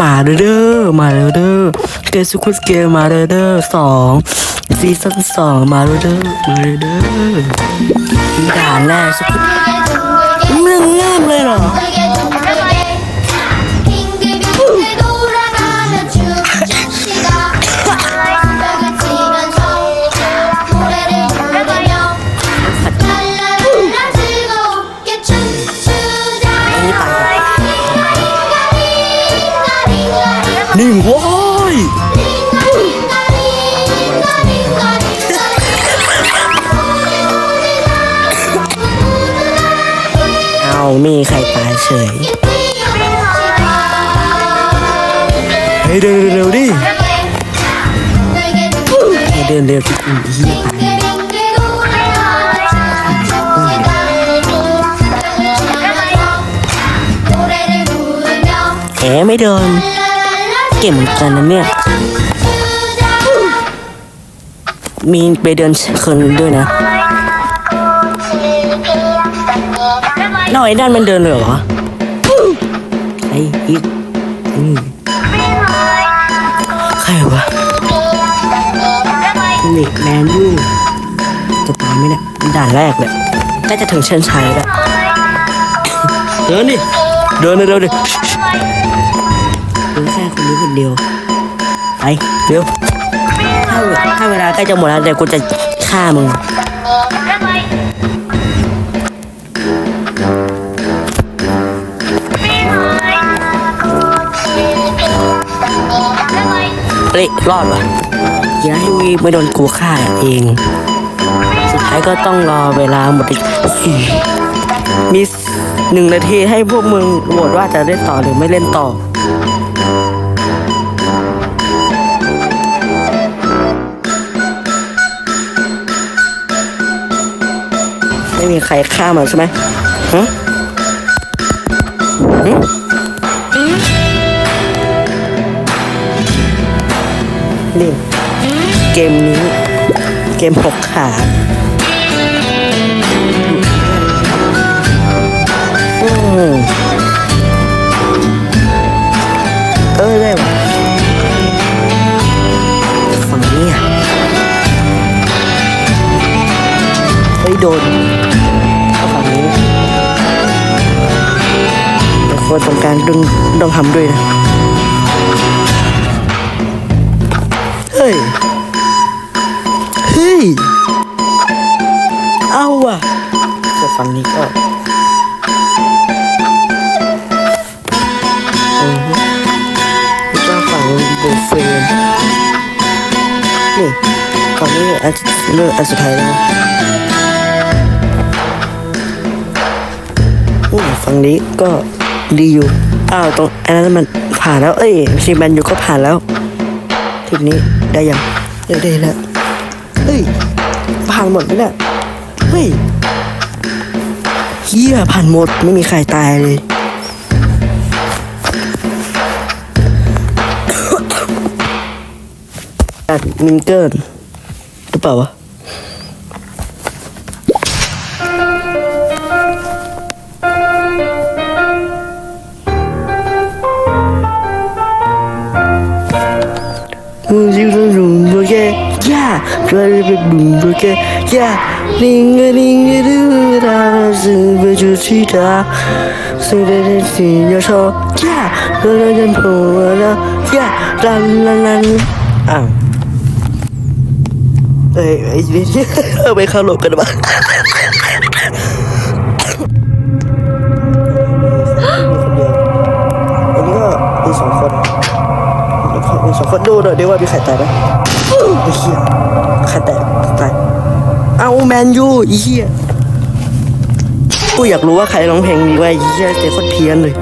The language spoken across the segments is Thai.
มาเด้อมาเด้อเกมสกุสเกมมาเด้อสองซีซั่นสองมาเด้อมาเด้อด่านแรกสกุตเรื่องงามเลยเหรอ มีใครตายเฉย เฮ้ยเดินเร็วๆดิให้เดินเร็วที่อีเหี้ยตายแหมไม่เดิน เก่งเหมือนกันนะเนี่ย มีไปเดินคืนด้วยนะ น้อยด้านมันเดินเลยเหรอไอ้อีกอืมใครวะนี่แมนยูจะตายไหมเนี่ยด่านแรกเลยใกล้จะถึงเส้นชัยแล้วเดินดิ เดินเร็วๆดิเดินแค่คนนี้คนเดียว ไป เร็วถ้าเวถ้าเวลาใกล้จะหมดแล้วเดี๋ยวกูจะฆ่ามึง ฮ้ย รอดวะอย่าให้วีไม่โดนกูฆ่าเอง สุดท้ายก็ต้องรอเวลาหมดอีกสี่มีหนึ่งนาทีให้พวกมึงโหวตว่าจะเล่นต่อหรือไม่เล่นต่อไม่มีใครฆ่ามันใช่ไหมฮะ เกมนี้ เกมหกขาอืมเออได้ว่ะฝั่งนี้อะเฮ้ยโดนเอาฝั่งนี้แต่คนตรงกลางต้องต้องทำด้วยนะ เฮ้ย ฮ้ย เอาว่ะแต่ฝั่งนี้ก็อือก็ฝั่งโบเฟนนี่ฝั่งนี้อันเลือกอันสุดท้ายแล้วอืมฝั่งนี้ก็ดีอยู่ อ้าวตรงอันนั้นมันผ่านแล้ว เอ้ยซีแมนอยู่ก็ผ่านแล้วทีนี้ได้ยังได้แล้ว เฮ้ย ผ่านหมดไหมเนี่ย เฮ้ยเฮียผ่านหมดไม่มีใครตายเลยอัดมินเกิลหรือเปล่าวะ ก็รีบบุ้าวเอ้ยได้เบี้ยเอาไปเข้าหลบกันอ้างอันนี้ก็มีสองคนมีสองคนดูหน่อยดิว่ามีใครตายไหมไอ้เหี้ย แมนยูอ้เหี้ยกูอยากรู้ว่าใครร้องเพลงนี้ว่าไอ้เหี้ยเจ๊โคตรเพี้ยนเลย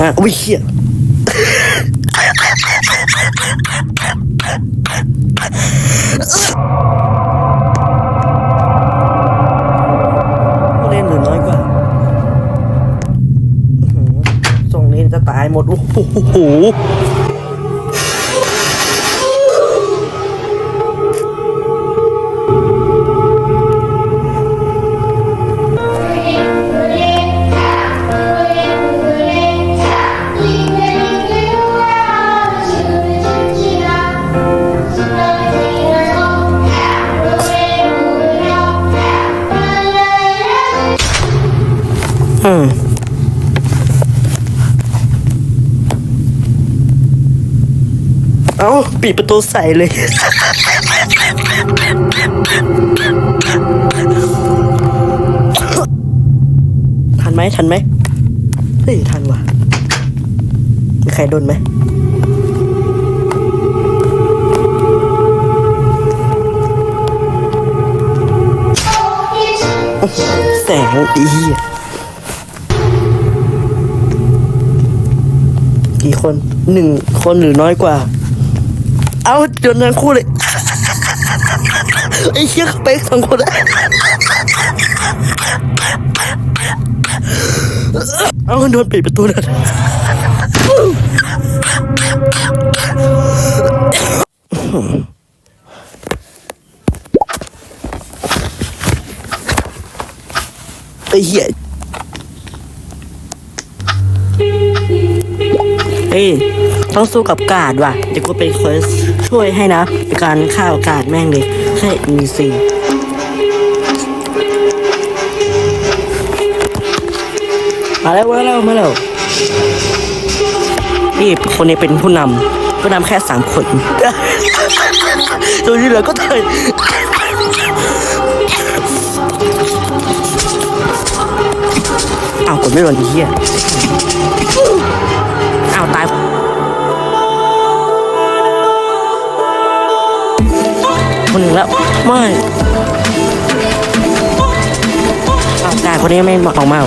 อะอุ้ยเหี้กูเล่นหรือน้อยกว่าทรงนี้จะตายหมด โอ้โห ปิดประตูใส่เลย ทันไหมทันไหมเฮ้ยทันว่ะมีใครโดนไหมแสงอีกี่คนหนึ่งคนหรือน้อยกว่า เอาโดนทั้งคู่เลยไอ้เชี่ยเขาไปสองคนเอาโดนปิดประตูเลยไอ้เหี้ย ฮ้ย ต้องสู้กับกาดว่ะ เดี๋ยวกูเป็นคนช่วยให้นะเป็นการฆ่ากาดแม่งเลยแค่มีซีมาแล้วมาแล้วมาแล้วนี่คนนี้เป็นผู้นำผู้นำแค่สามคนตัวที่เหลือก็ตายอ้าวกดไม่โดนไอ้เหี้ยาวตายคนหนึ่งแล้วไม่อ้าวกายคนนี้ไม่มาออกมา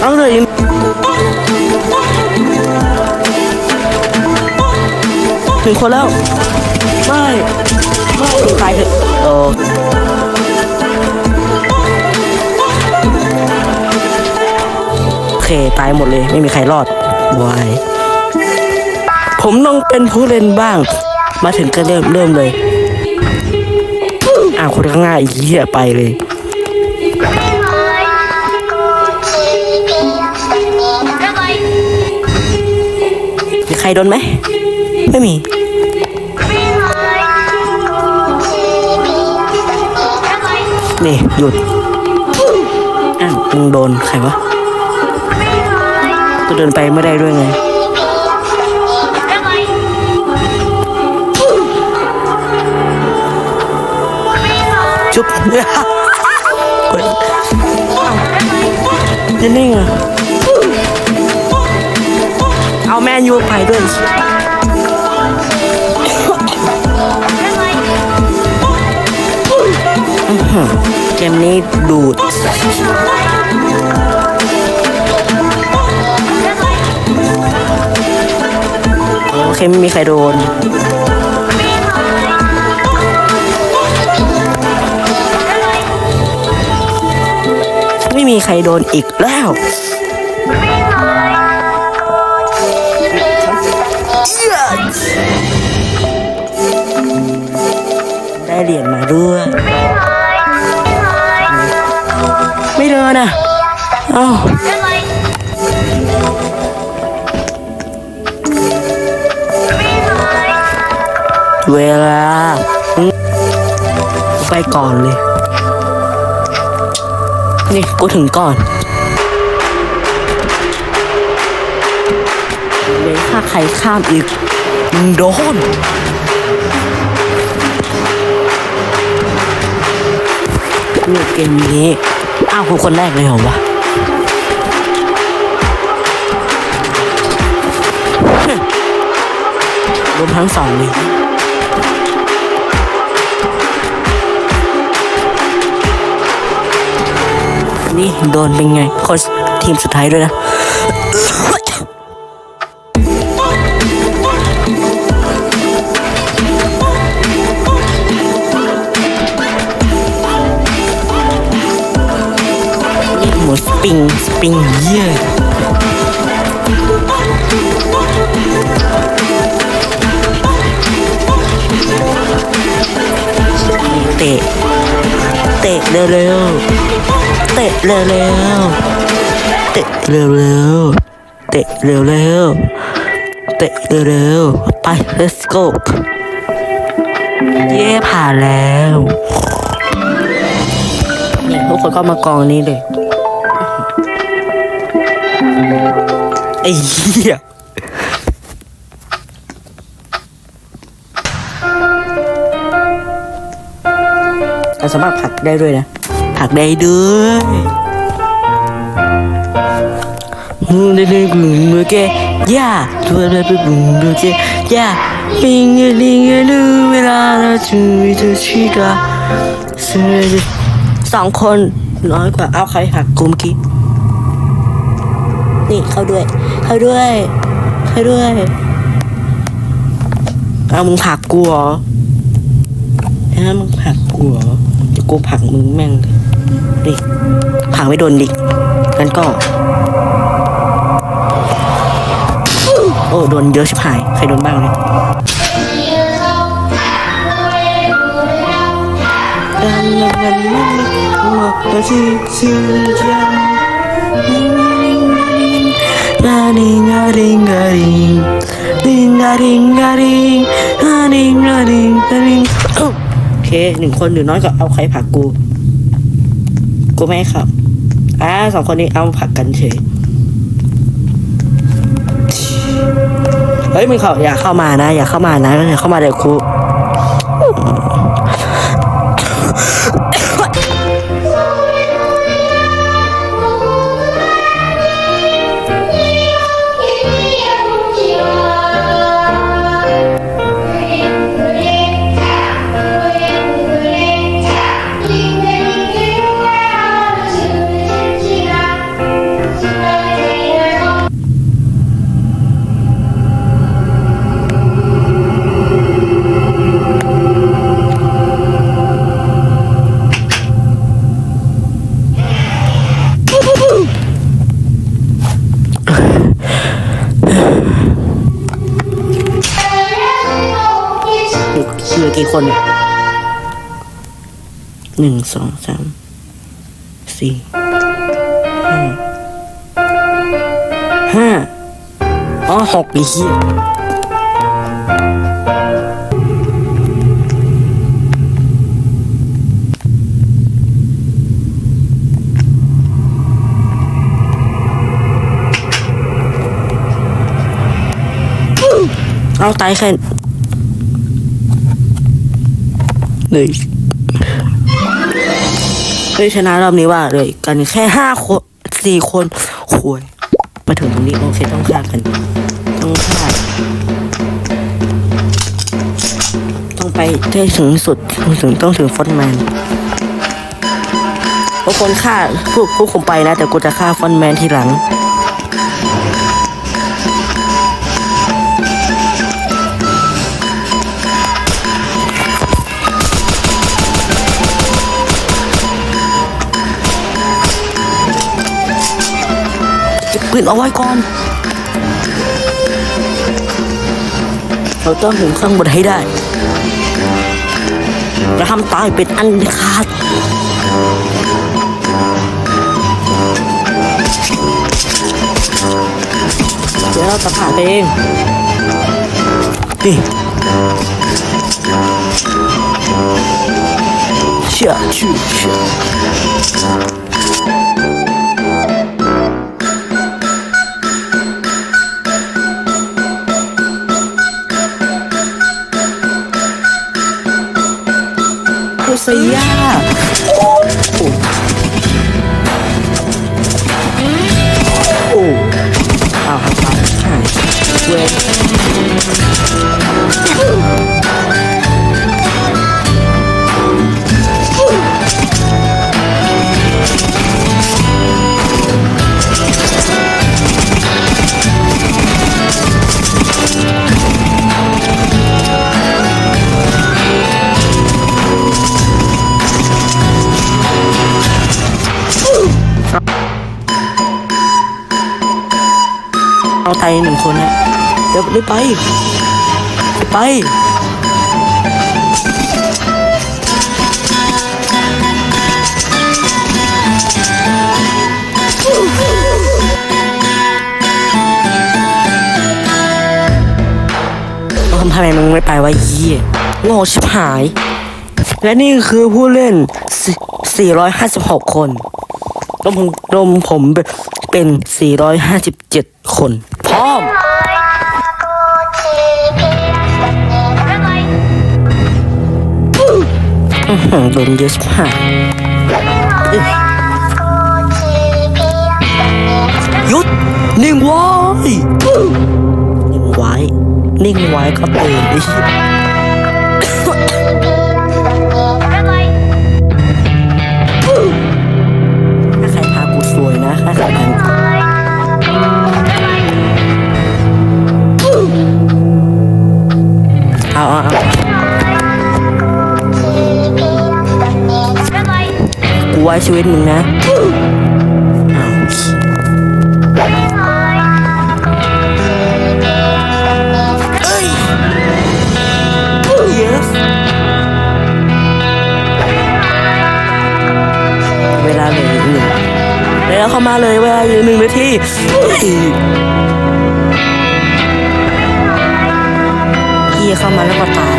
เอาเลยถึงคนแล้ว ไม่ ไม่ตายเถอะโอ้ เค ตายหมดเลย ไม่มีใครรอดวายผมต้องเป็นผู้เล่นบ้าง มาถึงก็เริ่มเริ่มเลยอ้าวคนข้างหน้าอีกเหี้ยไปเลย มีใครโดนไหม ไม่มีนี่ หยุด อ้าวมึงโดน ใครวะ ตัวเดินไปไม่ได้ด้วยไงจุ๊บเฮ้ยจะนิ่งอะเอาแมนยูไปด้วยอื้อหือเกมนี้ดูด เคไม่มีใครโดน ไม่มีใครโดนอีกแล้วได้เหรียญมาด้วย ไม่เดินอะอ้า เวลา ไปก่อนเลย นี่กูถึงก่อนเลยถ้าใครข้ามอีกโดนเนี่ยเกมนี้ อ้าวกูคนแรกเลยเหรอวะรวมทั้งสองเนี่โดนเป็นไงคนทีมสุดท้ายด้วยนะหมูสปริงสปริงเยี่ยเตะ เตะเร็วๆ เตะเร็วๆ เตะเร็วๆ เตะเร็วๆ เตะเร็วๆ ไป let's go เย่ผ่านแล้วนี่ทุกคนก็มากองนี้เลยไอ้เหี้ย เราสามารถผักได้ด้วยนะ ผักได้ด้วยมือได้กลุ่มมือแกย่าตัวได้เป็นกลุ่มมือแกย่าลิงลิงลืมเวลาเราจะมีเธอชีกาสองคนน้อยกว่าเอาใครผักกูเมื่อกี้นี่เข้าด้วย เข้าด้วย เข้าด้วยเอามึงผักกูเหรอฮะมึงผักกูเหรอเดี๋ยว กูผลักมึงแม่งเลยดิผลักไม่โดนดิงั้นก็ โอ้ โดนเยอะชิบหาย ใครโดนบ้างเนี่ยกันละกันละมามาที่สิ่งจัง Garing, garing, garing. Ding, garing, garing. Garing, garing, garing. โอ เคหนึ่งคนหรือน้อยก็เอาใครผักกู กูไม่ให้ครับอ่าสองคนนี้เอาผักกันเฉยเฮ้ยมึงเขาอย่าเข้ามานะ อย่าเข้ามานะอย่าเข้ามาเดี๋ยวค กี่คนเนี่ยหนึ่งสองสามสี่ห้าห้าอ๋อหกอ้เหี้ยเอาตายแค่ เลยเฮ้ยชนะรอบนี้ว่าเลยกันแค่ห้าคนสี่คนโวยมาถึงตรงนี้โอเคต้องฆ่ากัน ต้องฆ่าต้องไปให้ถึงสุดถึงต้องถึงฟอนแมนพวกคนฆ่าพวกพวกผมไปนะ แต่กูจะฆ่าฟอนแมนทีหลัง ปืนเอาไว้ก่อน เราต้องถึงข้างบนให้ได้จะทำตายเป็นอันขาดเดี๋ยวเราจะผ่านไปเองนี่เชื่ อชื่อเชื่อโอซายาโอ้โอ้อ้าวครับหายเว้ ยเอหนึ่งคนนะเดี๋ยวไม่ไปไปทำไมมึงไม่ไปวะยี่โง่ชิบหาย และนี่คือผู้เล่น 456 คนรวมผมรวมผมเป็นเป็น 457 คน พร้อมอื้อหือโดนเยอะชิบหายหยุดนิ่งไว้นิ่งไว้นิ่งไว้ก็เตือนไอ้เหี้ยถ้าใครพากูสวยนะถ้าใครพา เอาเอากูไว้ชีวิตมึงนะเอ้ยเวลาเหลืออีกหนึ่งแล้วเข้ามาเลยเวลาอยู่หนึ่งนาที พี่เข้ามาแล้วก็ตาย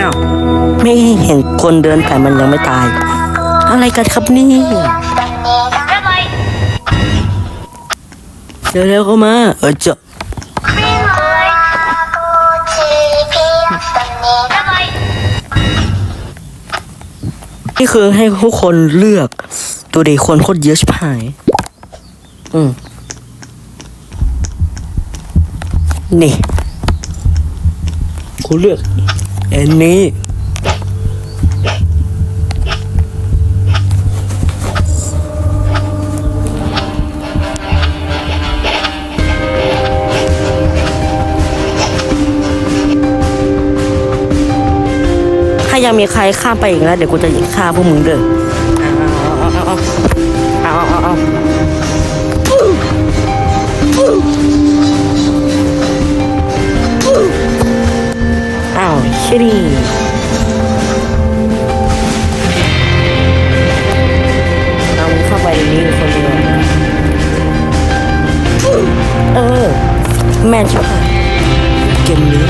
อ้าวไม่เห็นคนเดินแต่มันยังไม่ตาย อะไรกันครับนี่เร็วๆเข้ามา เออเจาะนี่คือให้ทุกคนเลือก ตัวเด็กคนโคตรเยอะชิบหาย อืม นี่กูเลือกอันนี้ถ้ายังมีใครข้ามไปอีกนะเดี๋ยวกูจะฆ่าพวกมึงเด้อ เอาเอาเอาเอาเอาเอาอ้าวชิดีเอามึงเข้าไปในนี้คนเดียวเออ แม่นใช่ปะเกมนี้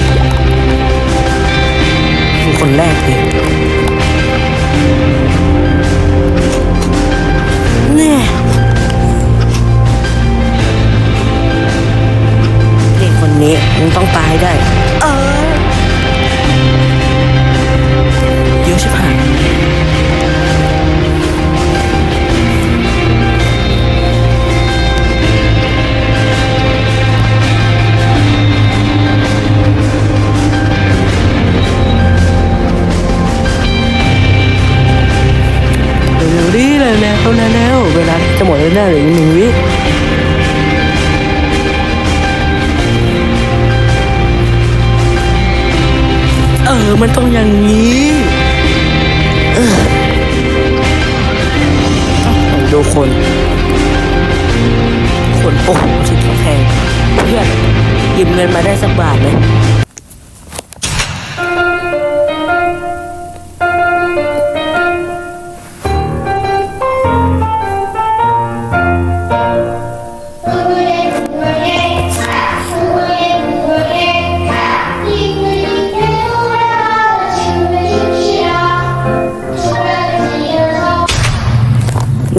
เป็นคนแรกเลย บาทไหม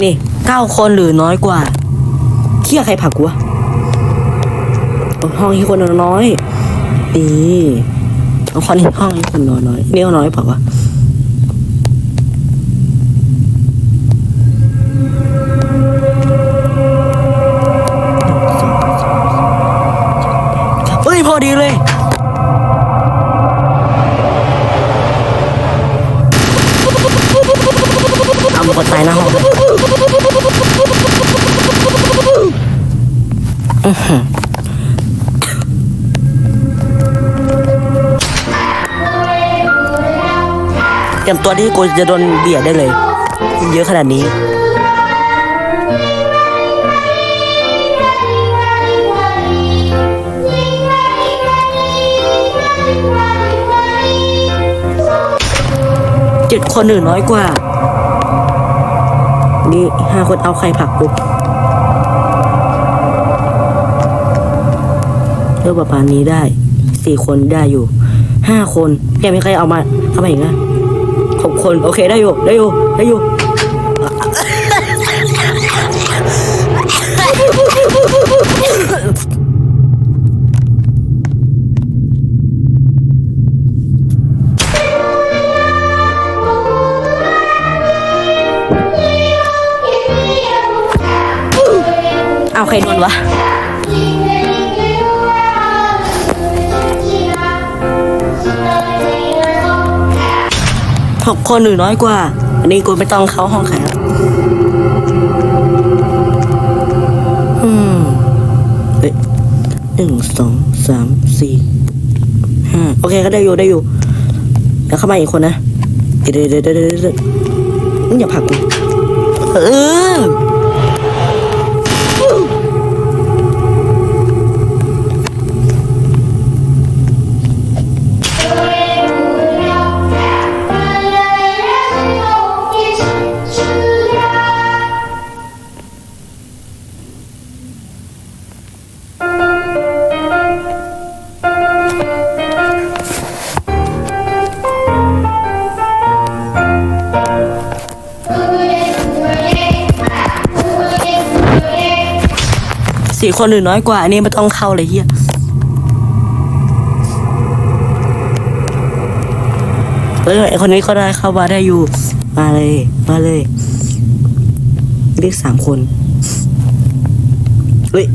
นี่เก้าคนหรือน้อยกว่าเที่ยใครผักกูวะ ห้องที่คนน้อยดีเอาคนห้องที่คนน้อยน้อยนี่เอาน้อยเปล่าวะเฮ้ยพอดีเลยเอามาคนตายน้าห้อง เตรียมตัวที่กูจะโดนเบียดได้เลย เยอะขนาดนี้เจ็ดคนหรือน้อยกว่า นี่ห้าคนเอาใครผักกูเลือกประมาณนี้ได้สี่คนได้อยู่ห้าคนแกไม่ใครเอามาเข้ามาอีกนะ ขอกคนโอเคได้อยู่ได้อยู่ได้อยู่เอาใครโดนวะ หกคนหรือน้อยกว่า อันนี้กูไม่ต้องเข้าห้องใครแล้วอืมเฮ้ยหนึ่งสองสามสี่ห้าโอเคก็ได้อยู่ได้อยู่แล้วเข้ามาอีกคนนะเดี๋ยวเดี๋ยวเดี๋ยวเดี๋ยวเดี๋ยวมึงอย่าผักกูเออ สี่คนหรือน้อยกว่า อันนี้ไม่ต้องเข้าเลยเฮียเออไอคนนี้ก็ได้เข้ามาได้อยู่ มาเลย มาเลย เรียกสามคน เฮ้ย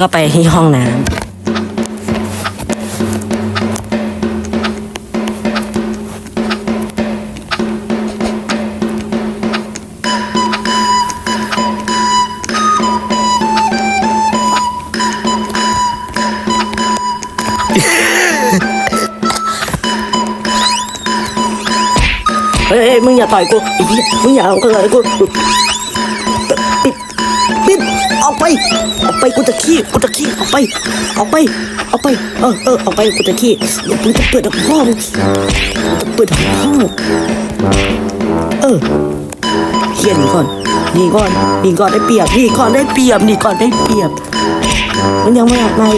แล้วแม่ก็ไปที่ห้องน้ำเฮ้ยมึงอย่าต่อยกู มึงอย่าเอากูเลยกู ออกไป ออกไปกูจะขี้กูจะขี้ออกไป ออกไป ออกไป เออเออออกไปกูจะขี้กูจะเปิดห้องเปิดห้องเออเฮียนีก่อนนี่ก่อนนี่ก่อนได้เปรียบนี่ก่อนได้เปรียบนี่ก่อนได้เปรียบ มันยังไม่ออกมา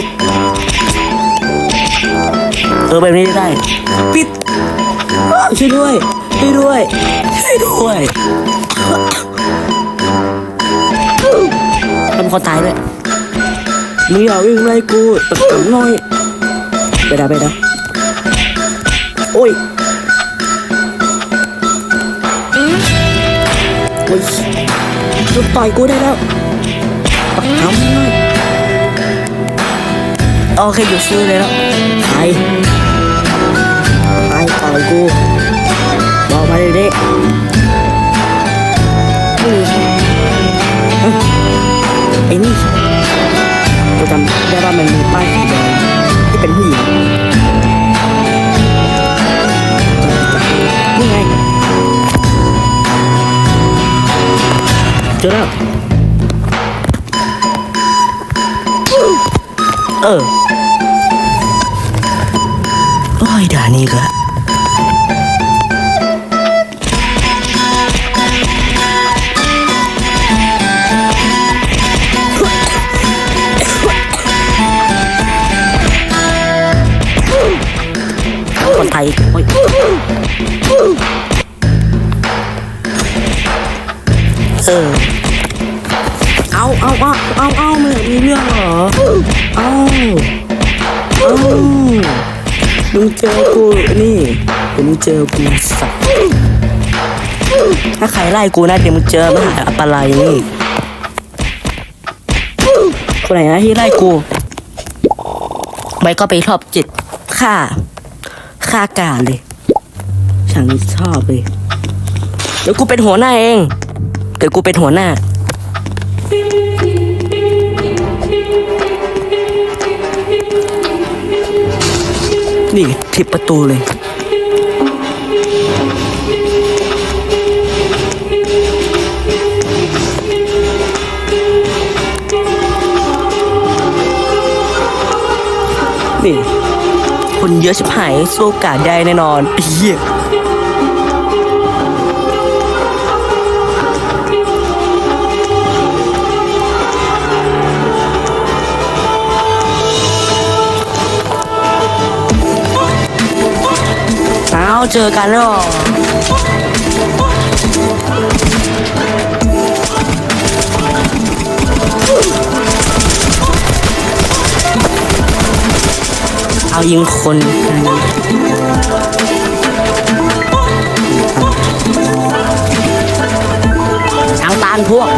เออแบบนี้ได้ ปิดช่วยด้วยช่วยด้วยช่วยด้วย คนตายด้วยมึงอย่าวิ่งไล่กูตะกุ่หน่อยไปได้ไปได้โอ้ยโอ้ยหยุดต่อยกูได้แล้วปักคำน่อยโอเคหยุดซื้อเลยแล้วไปไปต่อยกูบอกมาเลยดินี่ ไอ้นี่กูจำได้ว่ามันมีป้ายสีแดงที่เป็นผู้หญิงนี่ไงเจอแล้วเออ โอ้ยด่านี่ก็ เจอกูนี่เดี๋ยวมึงเจอกูสัตว์ถ้าใครไล่กูนะเดี๋ยวมึงเจอมหาอัปไลนี่คนไหนนะที่ไล่กูไม่ก็ไปชอบจิตฆ่าฆ่ากาเลยฉันชอบเลยเดี๋ยวกูเป็นหัวหน้าเองเดี๋ยวกูเป็นหัวหน้า นี่ทิบประตูเลย นี่ คนเยอะชิบหายสู้กาดได้แน่นอนเฮีย ต้เจอกันหรอเอายิงคนเอาตานพวก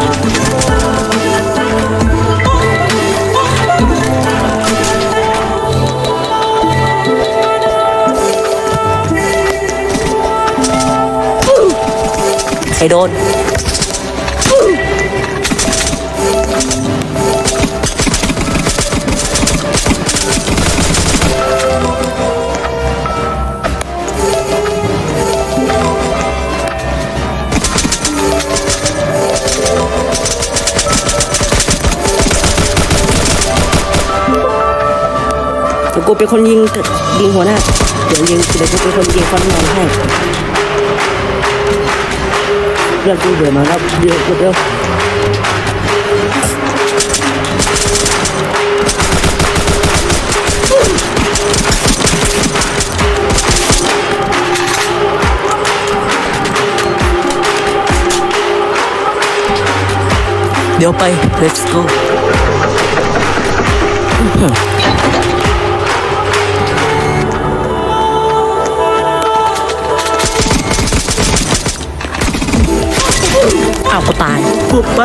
โดน กูเป็นคนยิงยิงหัวหน้า เดี๋ยวยิงเดี๋ยวกูเป็นคนยิงฟันนอนให้ Ja, du bist mein Hauptspiel, bitte. Yo, bye. Let's go. Okay. าวกูตายกูไป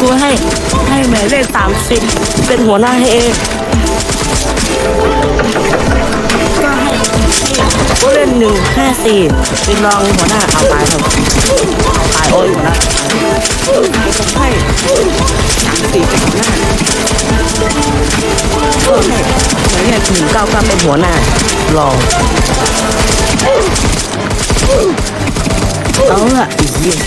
กูให้ให้หมายเลขสามสิบเป็นหัวหน้าให้เองก็ให้กูเล่นหนึ่งห้าสี่เป็นรองหัวหน้าเอาตายครับเอาตายโอ้ยหัวหน้าผมให้สามสี่เป็นหัวหน้าก็ให้หมายเลขหนึ่งเก้าเก้าเป็นหัวหน้ารอง เอาละอีกเยี่ยม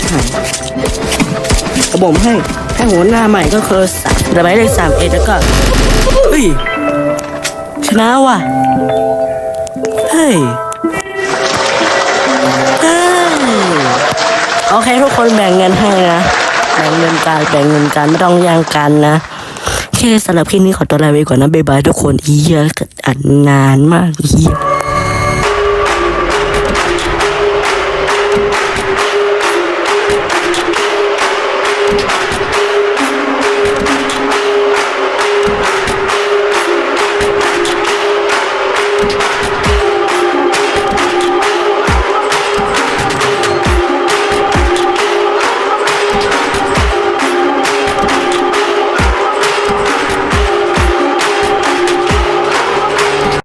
กระผมให้ให้หัวหน้าใหม่ก็คือสามระบายเลขสามเอ็ดแล้วก็เฮ้ยชนะว่ะ เฮ้ยเฮ้ยโอเคทุกคนแบ่งเงินให้นะแบ่งเงินกันแบ่งเงินกันไม่ต้องแย่งกันนะโอเคสำหรับคลิปนี้ขอตัวลาไปก่อนนะบ๊ายบายทุกคนอีเยอะอัดนานมากอีเหี้ย